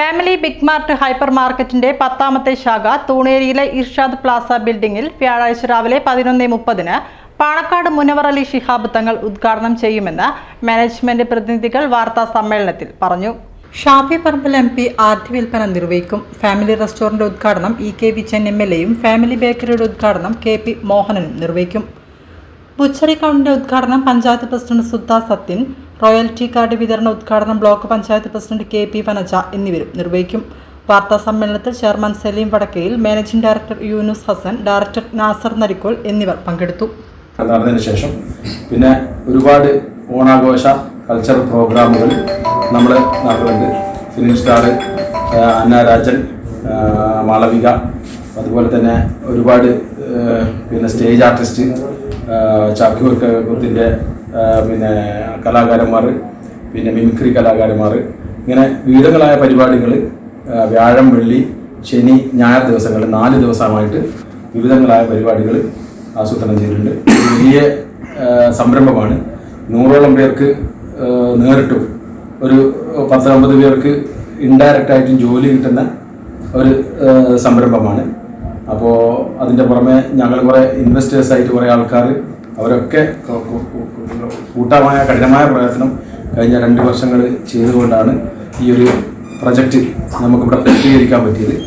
Family big mart hyper മാർക്കറ്റിന്റെ പത്താമത്തെ ശാഖ തൂണേരിയിലെ ഇർഷാദ് പ്ലാസ ബിൽഡിംഗിൽ വ്യാഴാഴ്ച രാവിലെ പതിനൊന്ന് മുപ്പതിന് പാണക്കാട് മുനവർ അലി ശിഹാബ് തങ്ങൾ ഉദ്ഘാടനം ചെയ്യുമെന്ന് മാനേജ്മെന്റ് പ്രതിനിധികൾ വാർത്താ സമ്മേളനത്തിൽ പറഞ്ഞു. ഷാഫി പറമ്പിൽ എം പി ആദ്യ വിൽപ്പന നിർവഹിക്കും. ഫാമിലി റെസ്റ്റോറന്റ് ഉദ്ഘാടനം E K Vijayan M L എയും ഫാമിലി ബേക്കറിയുടെ ഉദ്ഘാടനം കെ പി മോഹനനും നിർവഹിക്കും. ബുച്ചറി കൗണ്ടിന്റെ ഉദ്ഘാടനം panchayat president Sudha Sathyan royalty card വിതരണ ഉദ്ഘാടനം block panchayat president K P Panacha എന്നിവരും നിർവഹിക്കും. വാർത്താ സമ്മേളനത്തിൽ chairman Saleem Vadakkayil managing director Yunus Hasan director Nasar Narikkol എന്നിവർ പങ്കെടുത്തു. ശേഷം പിന്നെ ഒരുപാട് ഓണാഘോഷ കൾച്ചറൽ പ്രോഗ്രാമുകൾ നമ്മൾ നടത്തുന്നുണ്ട്. ഫിലിം സ്റ്റാർ അന്ന രാജൻ മാളവിക അതുപോലെ തന്നെ ഒരുപാട് പിന്നെ സ്റ്റേജ് ആർട്ടിസ്റ്റ് ചാക്കി കുത്തിന്റെ പിന്നെ കലാകാരന്മാർ പിന്നെ മിമിക്രി കലാകാരന്മാർ ഇങ്ങനെ വിവിധങ്ങളായ പരിപാടികൾ വ്യാഴം വെള്ളി ശനി ഞായർ ദിവസങ്ങളിൽ നാല് ദിവസമായിട്ട് വിവിധങ്ങളായ പരിപാടികൾ ആസൂത്രണം ചെയ്തിട്ടുണ്ട്. വലിയ സംരംഭമാണ്. നൂറോളം പേർക്ക് നേരിട്ടും ഒരു പത്ത് അമ്പത് പേർക്ക് ഇൻഡയറക്റ്റായിട്ടും ജോലി കിട്ടുന്ന ഒരു സംരംഭമാണ്. അപ്പോൾ അതിന്റെ പുറമെ ഞങ്ങൾ കുറേ ഇൻവെസ്റ്റേഴ്സായിട്ട് കുറേ ആൾക്കാർ അവരൊക്കെ കൂട്ടമായ കഠിനമായ പ്രയത്നം കഴിഞ്ഞ രണ്ട് വർഷങ്ങൾ ചെയ്തുകൊണ്ടാണ് ഈ ഒരു പ്രൊജക്റ്റ് നമുക്കിവിടെ പൂർത്തീകരിക്കാൻ പറ്റിയത്.